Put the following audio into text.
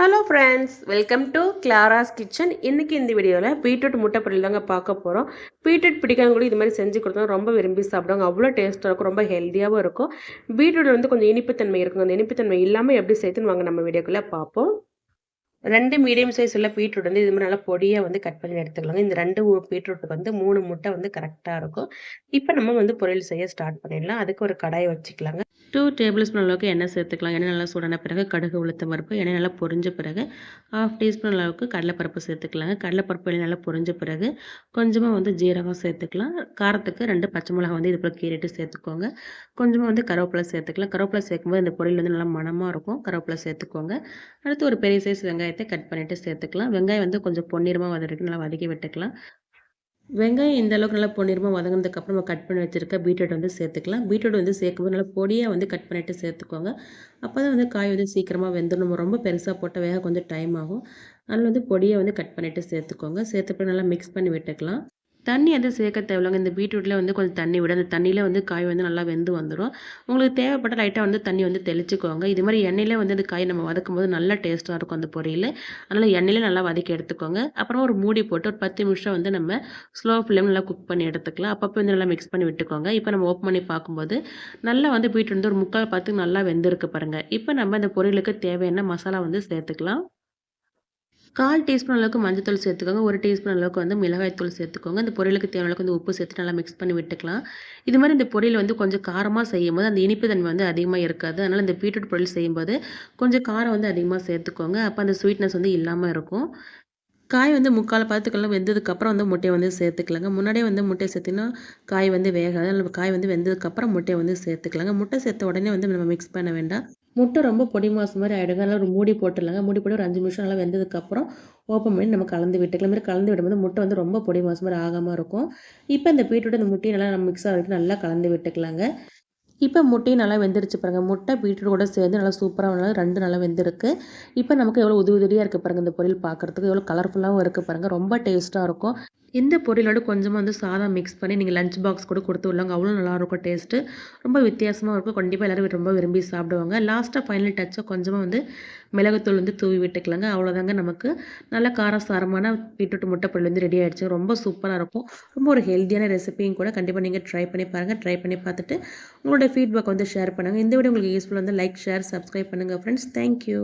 Hello friends welcome to Clara's Kitchen இன்றைக்கி இந்த வீடியோவில் பீட்ரூட் முட்டை பொரியல் தாங்க பார்க்க போகிறோம் பீட்ரூட் பிடிக்காங்க கூட இது மாதிரி செஞ்சு கொடுத்தா ரொம்ப விரும்பி சாப்பிடுவாங்க. அவ்வளோ டேஸ்ட்டாக இருக்கும். ரொம்ப ஹெல்த்தியாகவும் இருக்கும். பீட்ரூட் வந்து கொஞ்சம் இனிப்புத்தன்மை இருக்கும் அந்த இனிப்புத்தன்மை இல்லாமல் எப்படி சேர்த்துன்னு வாங்க நம்ம வீடியோக்குள்ளே பார்ப்போம். ரெண்டு மீடியம் சைஸ் உள்ள பீட்ரூட் வந்து இது மாதிரி நல்லா பொடியாக வந்து கட் பண்ணி எடுத்துக்கலாங்க. இந்த ரெண்டு பீட்ரூட்டுக்கு வந்து மூணு முட்டை வந்து கரெக்டாக இருக்கும். இப்போ நம்ம வந்து பொரியல் செய்ய ஸ்டார்ட் பண்ணிடலாம். அதுக்கு ஒரு கடாயை வச்சுக்கலாங்க. டூ டேபிள் ஸ்பூன் அளவுக்கு எண்ணெய் சேர்த்துக்கலாம். எண்ணெய் நல்லா சூடான பிறகு கடுகு உளுத்த பருப்பு எண்ணெய் நல்லா பொரிஞ்ச பிறகு ஹாஃப் டீஸ்பூன் அளவுக்கு கடலைப்பருப்பு சேர்த்துக்கலாங்க. கடலைப்பருப்பு எண்ணெய் நல்லா பொரிஞ்ச பிறகு கொஞ்சமாக வந்து ஜீரகம் சேர்த்துக்கலாம். காரத்துக்கு ரெண்டு பச்சை மிளகா வந்து இது போல் கீரிட்டு சேர்த்துக்கோங்க. கொஞ்சமாக வந்து கருவேப்பிலை சேர்த்துக்கலாம். கருவேப்பிலை சேர்க்கும்போது இந்த பொரியல் வந்து நல்லா மனமாக இருக்கும். கருவேப்பிலை சேர்த்துக்கோங்க. அடுத்து ஒரு பெரிய சைஸ் வெங்காயத்தை கட் பண்ணிவிட்டு சேர்த்துக்கலாம். வெங்காயம் வந்து கொஞ்சம் பொன்னிறமாக வதக்கி நல்லா வதக்கி விட்டுக்கலாம். வெங்காயம் இந்த அளவுக்கு நல்லா பொன்னிறமாக வதங்கினதுக்கப்புறம் நம்ம கட் பண்ணி வச்சுருக்க பீட்ரூட் வந்து சேர்த்துக்கலாம். பீட்ரூட் வந்து சேர்க்கும்போது நல்லா பொடியாக வந்து கட் பண்ணிவிட்டு சேர்த்துக்கோங்க. அப்போ தான் வந்து காய் வந்து சீக்கிரமாக வெந்துடும் நம்ம ரொம்ப பெருசாக போட்டால் வேக கொஞ்சம் டைம் ஆகும். அதில் வந்து பொடியை வந்து கட் பண்ணிவிட்டு சேர்த்துக்கோங்க. சேர்த்துப்போ நல்லா மிக்ஸ் பண்ணி விட்டுக்கலாம். தண்ணி வந்து சேர்க்க தேவையில்லைங்க. இந்த பீட்ரூட்டில் வந்து கொஞ்சம் தண்ணி விட. அந்த தண்ணியில் வந்து காய் வந்து நல்லா வெந்து வந்துடும் உங்களுக்கு தேவைப்பட்ட லைட்டாக வந்து தண்ணி வந்து தெளிச்சுக்கோங்க. இது மாதிரி எண்ணெயில் வந்து அந்த காய் நம்ம வதக்கும் போது நல்லா டேஸ்ட்டாக இருக்கும் அந்த பொரியல். அதனால் எண்ணெயில் நல்லா வதக்கி எடுத்துக்கோங்க. அப்புறம் ஒரு மூடி போட்டு ஒரு பத்து நிமிஷம் வந்து நம்ம ஸ்லோ ஃப்ளேம் நல்லா குக் பண்ணி எடுத்துக்கலாம். அப்பப்போ வந்து நல்லா மிக்ஸ் பண்ணி விட்டுக்கோங்க. இப்போ நம்ம ஓப்பன் பண்ணி பார்க்கும்போது நல்லா வந்து பீட்ரூட் வந்து ஒரு முக்கால் பார்த்து நல்லா வெந்திருக்கு பாருங்கள் இப்போ நம்ம இந்த பொரியலுக்கு தேவையான மசாலா வந்து சேர்த்துக்கலாம். கால் டீஸ்பூன் அளவுக்கு மஞ்சத்தூள் சேர்த்துக்கோங்க. ஒரு டீஸ்பூன் அளவுக்கு வந்து மிளகாய்த்தூள் சேர்த்துக்கோங்க. இந்த பொரியலுக்கு தேவையான அளவுக்கு வந்து உப்பு சேர்த்து நல்லா மிக்ஸ் பண்ணி விட்டுக்கலாம். இது மாதிரி இந்த பொரியல் வந்து கொஞ்சம் காரமாக செய்யும் போது அந்த இனிப்பு தன்மை வந்து அதிகமாக இருக்காது. அதனால் இந்த பீட்ரூட் பொரியல் செய்யும்போது கொஞ்சம் காரம் வந்து அதிகமாக சேர்த்துக்கோங்க. அப்போ அந்த ஸ்வீட்னஸ் வந்து இல்லாமல் இருக்கும். காய் வந்து முக்கால் பார்த்துக்கெல்லாம் வெந்ததுக்கப்புறம் வந்து முட்டையை வந்து சேர்த்துக்கலாங்க. முன்னாடியே வந்து முட்டையை சேர்த்தினா காய் வந்து வேகாது. நம்ம காய் வந்து வெந்ததுக்கப்புறம் முட்டையை வந்து சேர்த்துக்கலாங்க. முட்டை சேர்த்த உடனே வந்து நம்ம மிக்ஸ் பண்ண வேண்டாம். முட்டை ரொம்ப பொடி மாசு மாதிரி ஆகிடுங்க அதனால் ஒரு மூடி போட்டுடலாங்க. மூடி போட்டு ஒரு அஞ்சு நிமிஷம் நல்லா வெந்ததுக்கப்புறம் ஓப்பன் பண்ணி நம்ம கலந்து விட்டுக்கலாம். மாதிரி கலந்து விடும்போது முட்டை வந்து ரொம்ப பொடி மாசு மாதிரி ஆகாமல் இருக்கும். இப்போ இந்த பீட்ரூட் இந்த முட்டையை நல்லா நம்ம மிக்ஸ் ஆகிட்டு நல்லா கலந்து விட்டுக்கலாங்க. இப்போ முட்டையும் நல்லா வெந்துருச்சு பாருங்கள் முட்டை பீட்ரூட் கூட சேர்ந்து நல்லா சூப்பராக நல்லா ரெண்டு நல்லா வெந்திருக்கு. இப்போ நமக்கு எவ்வளோ உதவி உதவியாக இருக்குது பாருங்கள் இந்த பொரியல் பார்க்குறதுக்கு எவ்வளோ கலர்ஃபுல்லாகவும் இருக்குது பாருங்கள் ரொம்ப டேஸ்ட்டாக இருக்கும். இந்த பொரியலோட கொஞ்சமாக வந்து சாதம் மிக்ஸ் பண்ணி நீங்கள் லஞ்ச் பாக்ஸ் கூட கொடுத்து விடலாங்க. அவ்வளோ நல்லாயிருக்கும் டேஸ்ட்டு ரொம்ப வித்தியாசமாக இருக்கும். கண்டிப்பாக எல்லோரும் ரொம்ப விரும்பி சாப்பிடுவாங்க. லாஸ்ட்டாக ஃபைனல் டச்சாக கொஞ்சமாக வந்து மிளகுத்தூள் வந்து தூவி விட்டுக்கலாங்க. அவ்வளோதாங்க நமக்கு. நல்ல காரசாரமான பீட்ரூட் முட்டை பொருள் வந்து ரெடி ஆகிடுச்சு ரொம்ப சூப்பராக இருக்கும். ரொம்ப ஒரு ஹெல்த்தியான ரெசிபியும் கூட கண்டிப்பாக நீங்கள் ட்ரை பண்ணி பாருங்கள் ட்ரை பண்ணி பார்த்துட்டு உங்களோட ஃபீட்பேக் வந்து ஷேர் பண்ணுங்கள் இந்த வீடியோ உங்களுக்கு யூஸ்ஃபுல்லாக வந்து லைக் ஷேர் சப்ஸ்கிரைப் பண்ணுங்கள் ஃப்ரெண்ட்ஸ் தேங்க்யூ